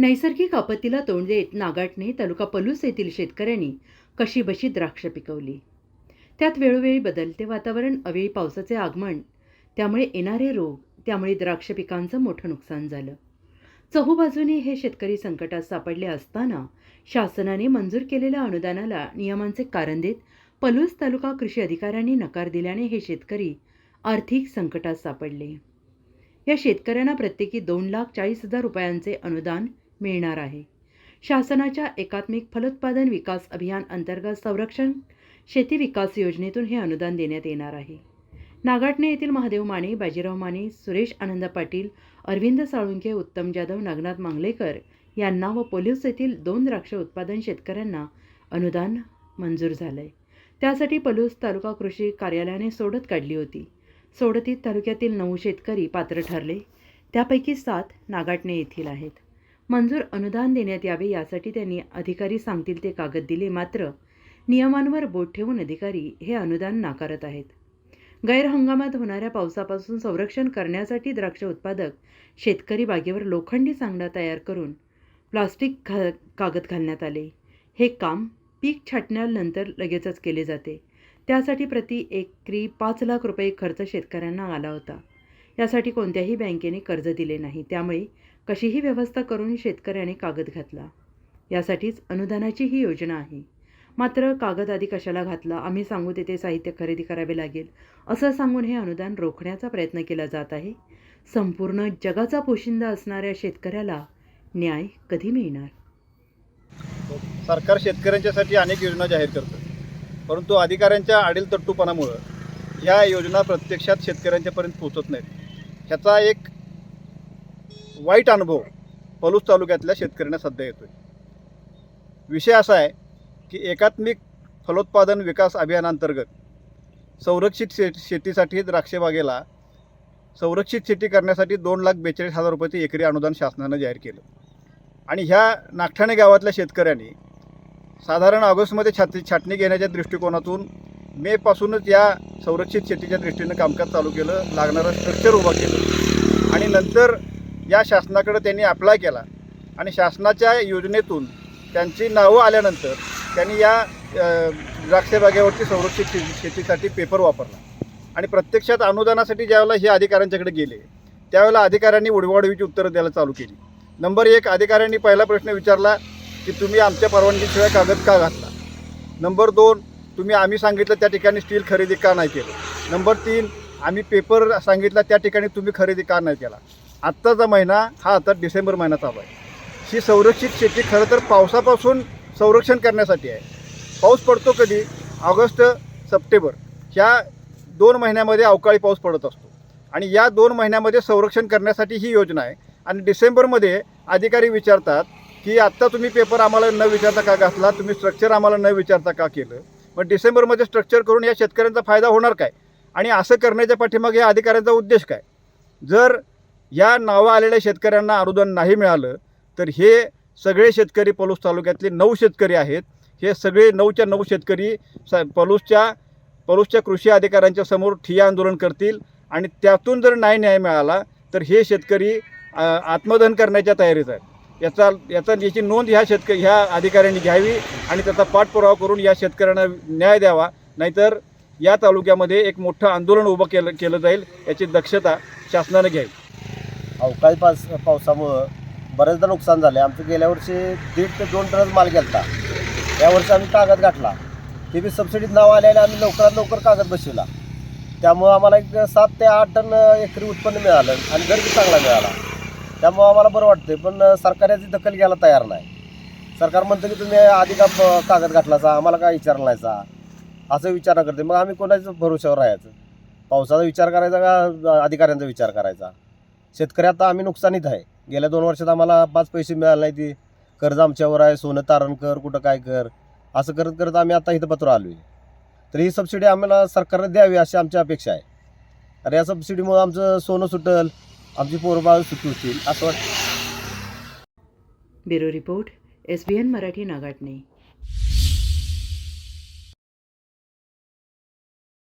नैसर्गिक आपत्तीला तोंड देत नागाटणे तालुका पलूस येथील शेतकऱ्यांनी कशीबशी द्राक्ष पिकवली. त्यात वेळोवेळी बदलते वातावरण अवेळी पावसाचे आगमन त्यामुळे येणारे रोग त्यामुळे द्राक्ष पिकांचं मोठं नुकसान झालं. चहूबाजूने हे शेतकरी संकटात सापडले असताना शासनाने मंजूर केलेल्या अनुदानाला नियमांचे कारण देत पलूस तालुका कृषी अधिकाऱ्यांनी नकार दिल्याने हे शेतकरी आर्थिक संकटात सापडले. या शेतकऱ्यांना प्रत्येकी दोन लाख चाळीस हजार रुपयांचे अनुदान मिळणार आहे. शासनाच्या एकात्मिक फलोत्पादन विकास अभियान अंतर्गत संरक्षण शेती विकास योजनेतून हे अनुदान देण्यात येणार आहे. नागाटणे येथील महादेव माने बाजीराव माने सुरेश आनंद पाटील अरविंद साळुंके उत्तम जाधव नागनाथ मांगलेकर यांना व पोलीस येथील दोन द्राक्ष उत्पादन शेतकऱ्यांना अनुदान मंजूर झालं आहे त्यासाठी पलूस तालुका कृषी कार्यालयाने सोडत काढली होती. सोडतीत तालुक्यातील नऊ शेतकरी पात्र ठरले. त्यापैकी सात नागाटणे येथील आहेत. मंजूर अनुदान देण्यात यावे यासाठी त्यांनी अधिकारी सांगतील ते कागद दिले मात्र नियमांवर बोट ठेवून अधिकारी हे अनुदान नाकारत आहेत. गैरहंगामात होणाऱ्या पावसापासून संरक्षण करण्यासाठी द्राक्ष उत्पादक शेतकरी बागेवर लोखंडी सांगडा तयार करून प्लास्टिक घा कागद घालण्यात आले. हे काम पीक छाटण्यानंतर लगेचच केले जाते. त्यासाठी प्रति एकरी पाच लाख रुपये खर्च शेतकऱ्यांना आला होता. यासाठी कोणत्याही बँकेने कर्ज दिले नाही. त्यामुळे कशीही व्यवस्था करून शेतकऱ्याने कागद घातला. यासाठीच अनुदानाची ही योजना आहे. मात्र कागद आधी कशाला घातला? आम्ही सांगू तेथे साहित्य खरेदी करावे लागेल. असं सांगून हे अनुदान रोखण्याचा प्रयत्न केला जात आहे. संपूर्ण जगाचा पोशिंदा असणाऱ्या शेतकऱ्याला न्याय कधी मिळणार? सरकार शेतकऱ्यांच्यासाठी अनेक योजना जाहीर करतं. परंतु अधिकाऱ्यांच्या आडील तट्टूपणामुळं या योजना प्रत्यक्षात शेतकऱ्यांच्यापर्यंत पोचत नाहीत. ह्याचा एक वाईट अनुभव पलूस तालुक्यातल्या शेतकऱ्यांना सध्या येतो आहे विषय असा आहे की एकात्मिक फलोत्पादन विकास अभियानांतर्गत संरक्षित शे शेतीसाठी द्राक्षबागेला संरक्षित शेती करण्यासाठी दोन लाख बेचाळीस हजार रुपयाचे एकरी अनुदान शासनानं जाहीर केलं. आणि ह्या नागठाणे गावातल्या शेतकऱ्यांनी साधारण ऑगस्टमध्ये छाती छाटणी घेण्याच्या दृष्टिकोनातून मेपासूनच या संरक्षित शेतीच्या दृष्टीनं कामकाज चालू केलं लागणारं स्ट्रक्चर उभं केलं. आणि नंतर या शासनाकडे त्यांनी अप्लाय केला. आणि शासनाच्या योजनेतून त्यांची नावं आल्यानंतर त्यांनी या द्राक्षबागेवरती संरक्षित शे शेतीसाठी पेपर वापरला. आणि प्रत्यक्षात अनुदानासाठी ज्यावेळेला हे अधिकाऱ्यांच्याकडे गेले त्यावेळेला अधिकाऱ्यांनी उडवाडवीची उत्तरं द्यायला चालू केली. नंबर एक अधिकाऱ्यांनी पहिला प्रश्न विचारला की तुम्ही आमच्या परवानगीशिवाय कागद का घातला? नंबर दोन तुम्ही आम्ही सांगितलं त्या ठिकाणी स्टील खरेदी का नाही केलं? नंबर तीन आम्ही पेपर सांगितला त्या ठिकाणी तुम्ही खरेदी का नाही केला? आत्ताचा महिना हा आता डिसेंबर महिना चालू आहे. ही संरक्षित शेती खरं तर पावसापासून संरक्षण करण्यासाठी आहे. पाऊस पडतो कधी? August September. ह्या दोन महिन्यामध्ये अवकाळी पाऊस पडत असतो. आणि या दोन महिन्यामध्ये संरक्षण करण्यासाठी ही योजना आहे. आणि डिसेंबरमध्ये अधिकारी विचारतात की आत्ता तुम्ही पेपर आम्हाला न विचारता का घातला? तुम्ही स्ट्रक्चर आम्हाला न विचारता का केलं? मग डिसेंबरमध्ये स्ट्रक्चर करून या शेतकऱ्यांचा फायदा होणार काय? आणि असं करण्याच्या पाठीमागे या अधिकाऱ्यांचा उद्देश काय? जर या नावं आलेल्या शेतकऱ्यांना अनुदान नाही मिळालं तर हे सगळे शेतकरी पलूस तालुक्यातले नऊ शेतकरी आहेत. हे सगळे नऊच्या नऊ शेतकरी स पलूसच्या पलूसच्या कृषी अधिकाऱ्यांच्या समोर ठिय्या आंदोलन करतील आणि त्यातून जर नाही न्याय मिळाला तर हे शेतकरी आत्मदहन करण्याच्या तयारीत आहेत. याचा याचा याची नोंद ह्या शेतकरी ह्या अधिकाऱ्यांनी घ्यावी आणि त्याचा पाठपुरावा करून या शेतकऱ्यांना न्याय द्यावा. नाहीतर या तालुक्यामध्ये एक मोठं आंदोलन उभं केलं केलं जाईल याची दक्षता शासनानं घ्यावी. अवकाळी पास पावसामुळं बऱ्याचदा नुकसान झालं आमचं गेल्या वर्षी दीड ते दोन टन माल गेलता. या वर्षी आम्ही कागद गाठला. ते बी सबसिडीत नाव आल्याने आम्ही लवकरात लवकर कागद बसविला. त्यामुळं आम्हाला एक सात ते आठ टन एकरी उत्पन्न मिळालं आणि दर बी चांगला मिळाला. त्यामुळं आम्हाला बरं वाटतं पण सरकार याची दखल घ्यायला तयार नाही. सरकार म्हणतं की तुम्ही आधी का कागद घातलाचा आम्हाला काय विचार नाहीचा असं विचार करते मग आम्ही कोणाच्या भरोश्यावर राहायचं? पावसाचा विचार करायचा का अधिकाऱ्यांचा विचार करायचा? शेतकरी आता आम्ही नुकसानीत आहे. गेल्या दोन वर्षात आम्हाला पाच पैसे मिळाले नाही ती. कर्ज आमच्यावर आहे सोनं तारण कर कुठं काय कर असं करत करत आम्ही आता इथं पत्र आलो आहे तर ही सबसिडी आम्हाला सरकारने द्यावी अशी आमची अपेक्षा आहे. अरे या सबसिडीमुळं आमचं सोनं सुटल आमची पोरबाळ सुटू होतील असं वाटतं. Bureau report S B N Marathi Nagatane.